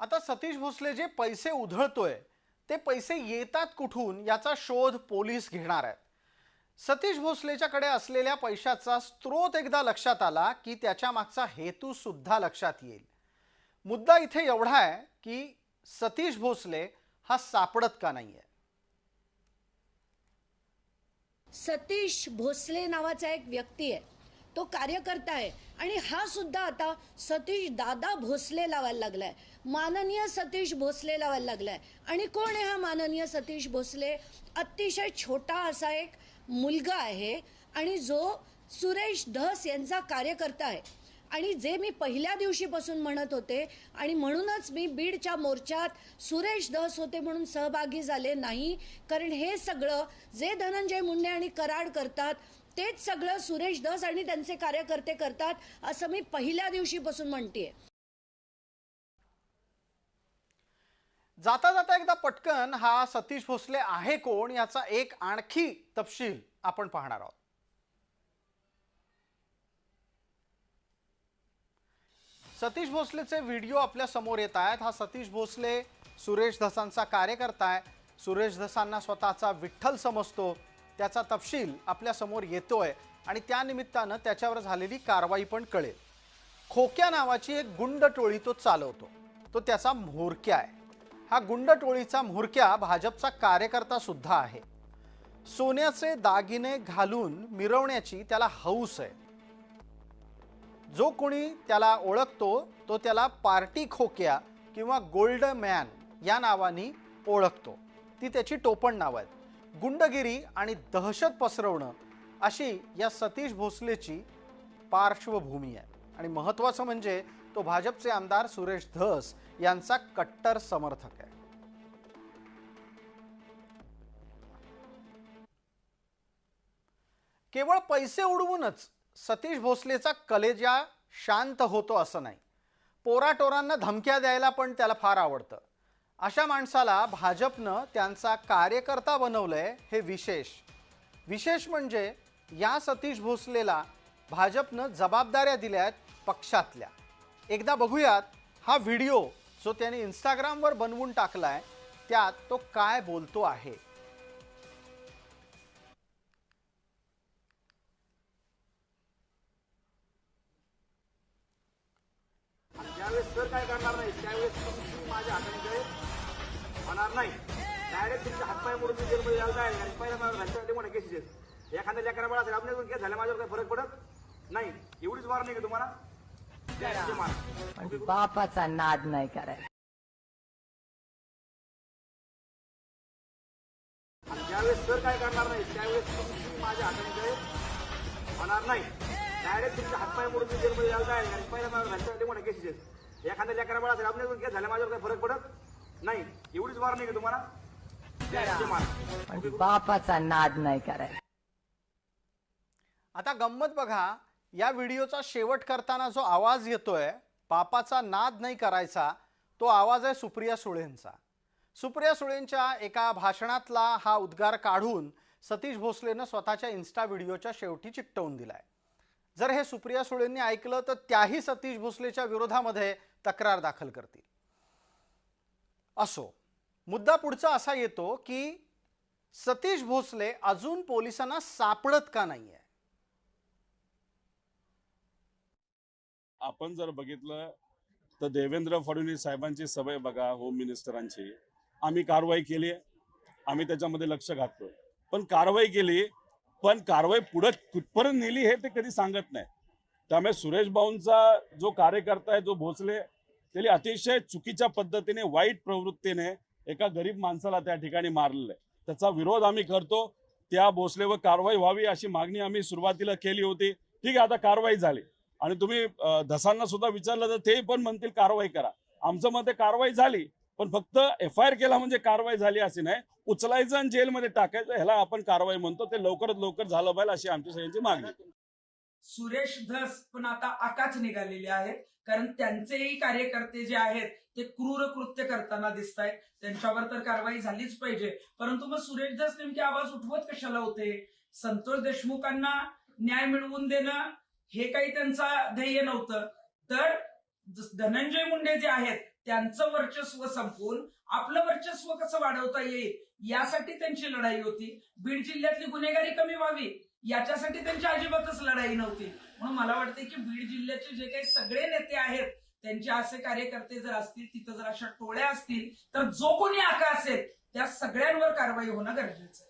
आता सतीश भोसले जे पैसे उधळतोय ते पैसे येतात कुठून याचा शोध पोलीस घेणार आहेत. सतीश भोसलेच्याकडे असलेल्या पैशाचा स्रोत एकदा लक्षात आला की त्याच्या मागचा हेतू सुद्धा लक्षात येईल. मुद्दा इथे एवढा आहे की सतीश भोसले हा सापडत का नाहीये? सतीश भोसले नावाचा एक व्यक्ती आहे. तो कार्यकर्ता आहे आणि हा सुद्धा आता सतीश दादा भोसले लावायला लागलाय. माननीय सतीश भोसले लावायला लागलाय. आणि कोण आहे हा माननीय सतीश भोसले? अतिशय छोटा असा एक मुलगा आहे आणि जो सुरेश धस यांचा कार्यकर्ता आहे आणि जे मी पहिल्या दिवशीपासून म्हणत होते आणि म्हणूनच मी बीडच्या मोर्चात सुरेश धस होते म्हणून सहभागी झाले नाही. कारण हे सगळं जे धनंजय मुंडे आणि कराड करतात तेच सगळं सुरेश धस आणि त्यांचे कार्यकर्ते करतात असं मी पहिल्या दिवशीपासून म्हणतेय. जाता जाता एकदा पटकन हा सतीश भोसले आहे कोण याचा एक आणखी तपशील आपण पाहणार आहोत. सतीश भोसलेचे व्हिडिओ आपल्यासमोर येत आहेत. हा सतीश भोसले सुरेश धसांचा कार्यकर्ता आहे. सुरेश धसांना स्वतःचा विठ्ठल समजतो. त्याचा तपशील आपल्यासमोर येतो येतोय आणि त्यानिमित्तानं त्याच्यावर झालेली कारवाई पण कळेल. खोक्या नावाची एक गुंड टोळी तो चालवतो. तो त्याचा म्होरक्या आहे. हा गुंड टोळीचा म्होरक्या भाजपचा कार्यकर्ता सुद्धा आहे. सोन्याचे दागिने घालून मिरवण्याची त्याला हौस आहे. जो कोणी त्याला ओळखतो तो त्याला पार्टी खोक्या किंवा गोल्ड मॅन या नावाने ओळखतो. ती त्याची टोपण नावं आहेत. गुंडगिरी आणि दहशत पसरवणं अशी या सतीश भोसलेची पार्श्वभूमी आहे. आणि महत्त्वाचं म्हणजे तो भाजपचे आमदार सुरेश धस यांचा कट्टर समर्थक आहे. केवळ पैसे उडवूनच सतीश भोसलेचा कलेजा शांत होतो असं नाही. पोराटोरांना धमक्या द्यायला पण त्याला फार आवडतं. अशा माणसाला भाजपनं त्यांचा कार्यकर्ता बनवलंय हे विशेष. विशेष म्हणजे या सतीश भोसलेला भाजपनं जबाबदाऱ्या दिल्या आहेत पक्षातल्या. एकदा बघूयात हा व्हिडिओ जो त्याने इंस्टाग्रामवर बनवून टाकलाय त्यात तो काय बोलतो आहे. ज्यावेळेस सर काय करणार नाही त्यावेळेस माझ्या हाताने होणार नाही. डायरेक्ट तुमचे हातपाय मोडून मी जेलमध्ये जायला जाईल आणि पहिला मला भ्रष्टाचार मोठे केसेस आहेत. एखाद्या लेकरा बाळा असेल आपण केस झाल्या माझ्यावर काही फरक पडत नाही. एवढीच वार नाही का तुम्हाला? मारा. बापाचा नाद नाही करायचा आणि ज्यावेळेस सर काय करणार नाही त्यावेळेस तुमची माझ्या हाताने काही होणार नाही. डायरेक्ट तुमचे हातपाय मोडून जेलमध्ये जायला जाईल आणि पहिला मला भ्रष्टाचार मोठे केसेस आहेत. एखाद्या लेकरा बाळा असेल आपण केस झाल्या माझ्यावर काही फरक पडत नाही एवढीच वार नाही का तुम्हाला? मारा. पण बापाचा नाद नाही करायचा. आता गंमत बघा या व्हिडिओचा शेवट करताना जो आवाज येतोय पापाचा नाद नाही करायचा तो आवाज आहे सुप्रिया सुळेंचा. सुप्रिया सुळेंच्या एका भाषणातला हा उद्गार काढून सतीश भोसलेनं स्वतःच्या इन्स्टा व्हिडिओच्या शेवटी चिकटवून दिलाय. जर हे सुप्रिया सुळेंनी ऐकलं तर त्याही सतीश भोसलेच्या विरोधामध्ये तक्रार दाखल करतील. असो. मुद्दा पुढचा असा येतो की सतीश भोसले अजून पोलिसांना सापडत का नाहीये? आपण जर बघितलं तर देवेंद्र फडणवीस साहेबांची सवय बघा होम मिनिस्टरांची आम्ही कारवाई केली आम्ही त्याच्यामध्ये लक्ष घातलोय पण कारवाई केली पण कारवाई पुढे कुठपर्यंत नेली हे ते कधी सांगत नाही. त्यामुळे सुरेश भाऊंचा जो कार्यकर्ता आहे जो भोसले त्यांनी अतिशय चुकीच्या पद्धतीने वाईट प्रवृत्तीने एका गरीब माणसाला त्या ठिकाणी मारलेलं आहे त्याचा विरोध आम्ही करतो. त्या भोसलेवर कारवाई व्हावी अशी मागणी आम्ही सुरुवातीला केली होती. ठीक आहे आता कारवाई झाली. आणि तुम्ही धसांना सुद्धा विचारलं तर ते पण म्हणतील कारवाई करा. आमचं मत आहे कारवाई झाली पण फक्त एफ आय आर केला म्हणजे कारवाई झाली अशी नाही. उचलायचं आणि जेलमध्ये टाकायचं ह्याला आपण कारवाई म्हणतो. ते लवकरात लवकर झालं पाहिजे अशी आमची सगळ्यांची मागणी सुरेश धस पण आता आकाच निघालेले आहेत. कारण त्यांचेही कार्यकर्ते जे आहेत ते क्रूर कृत्य करताना दिसत आहेत त्यांच्यावर तर कारवाई झालीच पाहिजे. परंतु मग सुरेश धस नेमके आवाज उठवत कशाला होते? संतोष देशमुखांना न्याय मिळवून देणं हे काही त्यांचा ध्येय नव्हतं. तर धनंजय मुंडे जे आहेत त्यांचं वर्चस्व संपवून आपलं वर्चस्व कसं वाढवता येईल? यासाठी त्यांची लढाई होती. बीड जिल्ह्यातली गुन्हेगारी कमी व्हावी याच्यासाठी त्यांची अजिबातच लढाई नव्हती. म्हणून मला वाटते की बीड जिल्ह्याचे जे काही सगळे नेते आहेत त्यांचे असे कार्यकर्ते जर असतील तिथं जर अशा टोळ्या असतील तर जो कोणी आका असेल त्या सगळ्यांवर कारवाई होणं गरजेचं आहे.